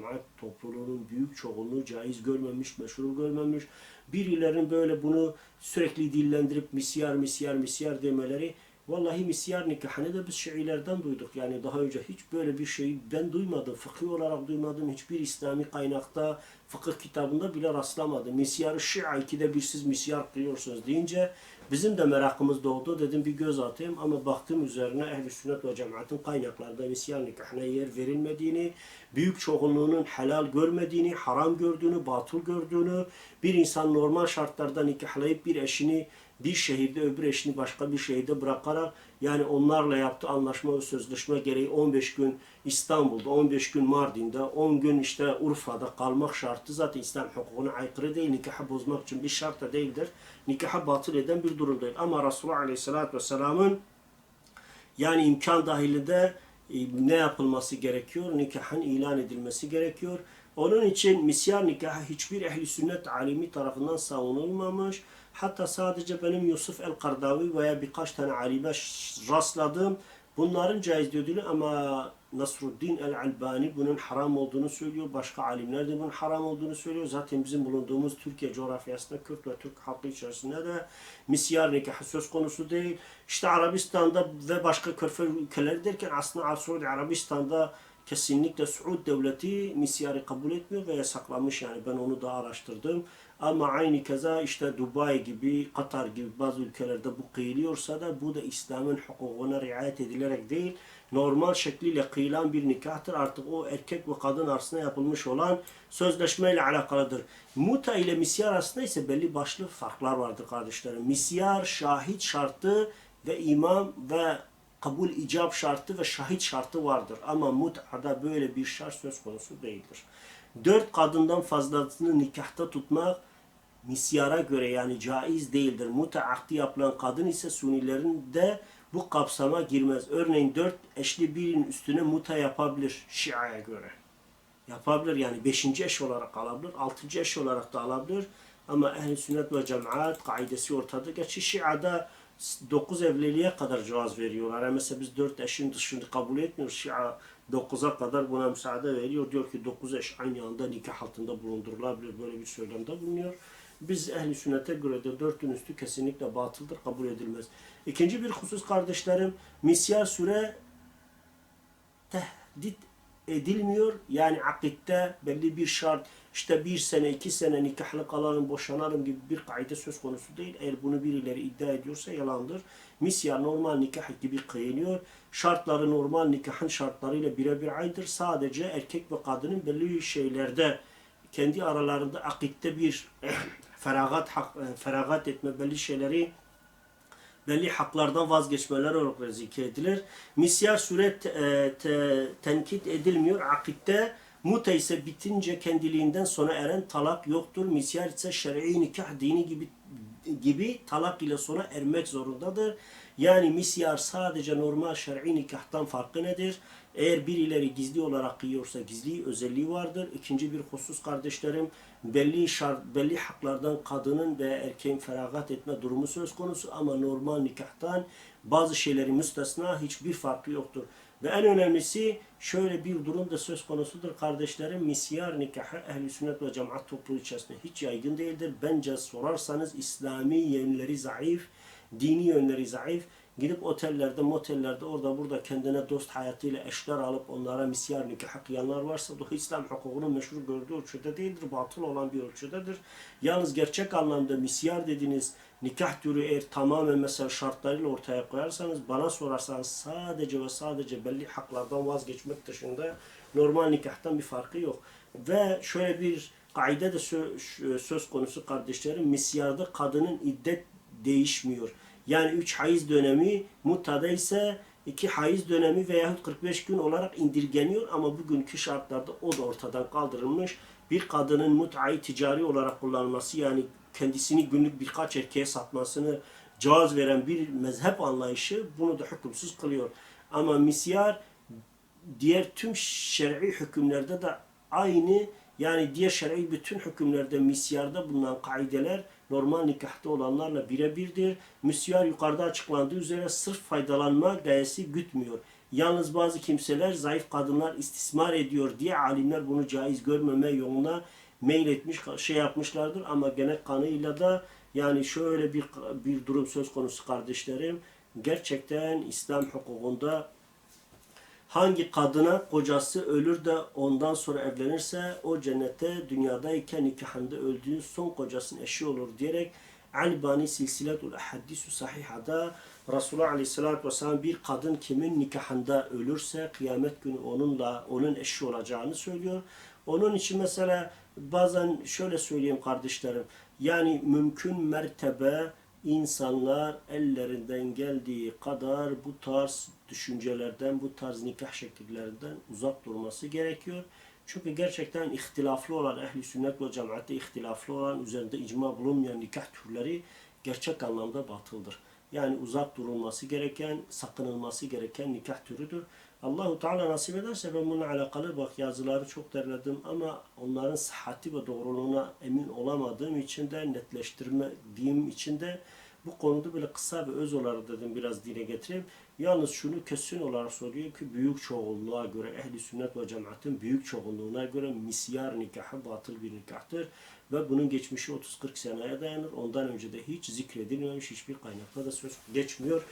cemaat topluluğunun büyük çoğunluğu caiz görmemiş, meşru görmemiş. Birilerinin böyle bunu sürekli dillendirip misyar, misyar, misyar demeleri Vallahi misyar nikahını da biz Şiilerden duyduk. Yani daha önce hiç böyle bir şeyi ben duymadım. Fıkhi olarak duymadım. Hiçbir İslami kaynakta, fıkıh kitabında bile rastlamadım. Misyarı Şia ikide bir siz misyar kılıyorsunuz deyince bizim de merakımız doğdu. Dedim bir göz atayım ama baktım üzerine ehl sünnet ve cemaatin kaynaklarda misyar nikahına yer verilmediğini, büyük çoğunluğunun helal görmediğini, haram gördüğünü, batıl gördüğünü, bir insan normal şartlarda nikahlayıp bir eşini bir şehirde öbür eşini başka bir şehirde bırakarak yani onlarla yaptığı anlaşma ve sözleşme gereği 15 gün İstanbul'da, 15 gün Mardin'de, 10 gün işte Urfa'da kalmak şartı zaten İslam hukukuna aykırı değil. Nikahı bozmak için bir şart da değildir. Nikahı batıl eden bir durum değil. Ama Resulullah Aleyhisselatü Vesselam'ın yani imkan dahilinde e, ne yapılması gerekiyor? Nikahın ilan edilmesi gerekiyor. Onun için misyar nikahı hiçbir ehli sünnet alimi tarafından savunulmamış. Hatta sadece benim Yusuf el-Kardavi veya birkaç tane alime rastladım. Bunların caiz dediğini ama Nasruddin el-Albani bunun haram olduğunu söylüyor. Başka alimler de bunun haram olduğunu söylüyor. Zaten bizim bulunduğumuz Türkiye coğrafyasında Kürt ve Türk halkı içerisinde de misyar nikahı söz konusu değil. İşte Arabistan'da ve başka körfez ülkeleri derken aslında Suudi Arabistan'da kesinlikle Suud devleti misyarı kabul etmiyor ve yasaklamış yani ben onu da araştırdım. Ama aynı keza işte Dubai gibi, Katar gibi bazı ülkelerde bu kıyılıyorsa da bu da İslam'ın hukukuna riayet edilerek değil, normal şekliyle kıyılan bir nikahtır. Artık o erkek ve kadın arasında yapılmış olan sözleşmeyle alakalıdır. Muta ile misyar arasında ise belli başlı farklar vardır kardeşlerim. Misyar, şahit şartı ve imam ve kabul icap şartı ve şahit şartı vardır. Ama mut'ada böyle bir şart söz konusu değildir. Dört kadından fazlasını nikahta tutmak misyara göre yani caiz değildir. Muta yapılan kadın ise sunilerin de bu kapsama girmez. Örneğin dört eşli birinin üstüne muta yapabilir Şia'ya göre. Yapabilir yani beşinci eş olarak alabilir, altıncı eş olarak da alabilir. Ama ehl sünnet ve cemaat kaidesi ortada. Gerçi Şia'da 9 evliliğe kadar cevaz veriyorlar. Yani mesela biz 4 eşin dışını kabul etmiyoruz. Şia 9'a kadar buna müsaade veriyor. Diyor ki 9 eş aynı anda nikah altında bulundurulabilir. Böyle bir söylemde bulunuyor. Biz ehli sünnete göre de dörtün üstü kesinlikle batıldır, kabul edilmez. İkinci bir husus kardeşlerim, misyar süre tehdit edilmiyor. Yani akitte belli bir şart, işte bir sene, iki sene nikahlı kalalım, boşanalım gibi bir kaide söz konusu değil. Eğer bunu birileri iddia ediyorsa yalandır. Misyar normal nikah gibi kıyınıyor. Şartları normal nikahın şartlarıyla birebir aynıdır. Sadece erkek ve kadının belli şeylerde kendi aralarında akitte bir feragat hak, feragat etme belli şeyleri belli haklardan vazgeçmeler olarak zikredilir. Misyar süre te, e, te, tenkit edilmiyor. Akitte muta ise bitince kendiliğinden sona eren talak yoktur. Misyar ise şer'i nikah dini gibi gibi talak ile sona ermek zorundadır. Yani misyar sadece normal şer'i nikahtan farkı nedir? Eğer birileri gizli olarak kıyıyorsa gizli özelliği vardır. İkinci bir husus kardeşlerim belli şart, belli haklardan kadının ve erkeğin feragat etme durumu söz konusu ama normal nikahtan bazı şeyleri müstesna hiçbir farkı yoktur. Ve en önemlisi şöyle bir durum da söz konusudur kardeşlerim. Misyar nikahı ehli sünnet ve cemaat topluluğu içerisinde hiç yaygın değildir. Bence sorarsanız İslami yönleri zayıf, dini yönleri zayıf. Gidip otellerde, motellerde orada burada kendine dost hayatıyla eşler alıp onlara misyar nikah kıyanlar varsa bu İslam hukukunun meşru gördüğü ölçüde değildir. Batıl olan bir ölçüdedir. Yalnız gerçek anlamda misyar dediğiniz nikah türü eğer tamamen mesela şartlarıyla ortaya koyarsanız bana sorarsanız sadece ve sadece belli haklardan vazgeçmek dışında normal nikahtan bir farkı yok. Ve şöyle bir kaide de sö- söz konusu kardeşlerim misyarda kadının iddet değişmiyor. Yani 3 haiz dönemi mutada ise 2 haiz dönemi veyahut 45 gün olarak indirgeniyor ama bugünkü şartlarda o da ortadan kaldırılmış. Bir kadının mut'ayı ticari olarak kullanması yani kendisini günlük birkaç erkeğe satmasını caz veren bir mezhep anlayışı bunu da hükümsüz kılıyor. Ama misyar diğer tüm şer'i hükümlerde de aynı yani diğer şer'i bütün hükümlerde misyarda bulunan kaideler normal nikahta olanlarla birebirdir. Misyar yukarıda açıklandığı üzere sırf faydalanma gayesi gütmüyor. Yalnız bazı kimseler zayıf kadınlar istismar ediyor diye alimler bunu caiz görmeme yoluna meyletmiş, şey yapmışlardır ama gene kanıyla da yani şöyle bir bir durum söz konusu kardeşlerim. Gerçekten İslam hukukunda hangi kadına kocası ölür de ondan sonra evlenirse o cennette dünyadayken nikahında öldüğün son kocasının eşi olur diyerek Albani Silsiletul Ahaddisu Sahiha'da Resulullah Aleyhisselatü Vesselam bir kadın kimin nikahında ölürse kıyamet günü onunla onun eşi olacağını söylüyor. Onun için mesela bazen şöyle söyleyeyim kardeşlerim. Yani mümkün mertebe insanlar ellerinden geldiği kadar bu tarz düşüncelerden, bu tarz nikah şekillerinden uzak durması gerekiyor. Çünkü gerçekten ihtilaflı olan, ehli sünnet ve cemaatte ihtilaflı olan, üzerinde icma bulunmayan nikah türleri gerçek anlamda batıldır. Yani uzak durulması gereken, sakınılması gereken nikah türüdür. Allahu Teala nasip ederse ben bununla alakalı bak yazıları çok derledim ama onların sıhhati ve doğruluğuna emin olamadığım için de netleştirmediğim için de bu konuda böyle kısa ve öz olarak dedim biraz dile getireyim. Yalnız şunu kesin olarak soruyor ki büyük çoğunluğa göre ehli sünnet ve cemaatin büyük çoğunluğuna göre misyar nikahı batıl bir nikahtır ve bunun geçmişi 30-40 seneye dayanır. Ondan önce de hiç zikredilmemiş hiçbir kaynakta da söz geçmiyor.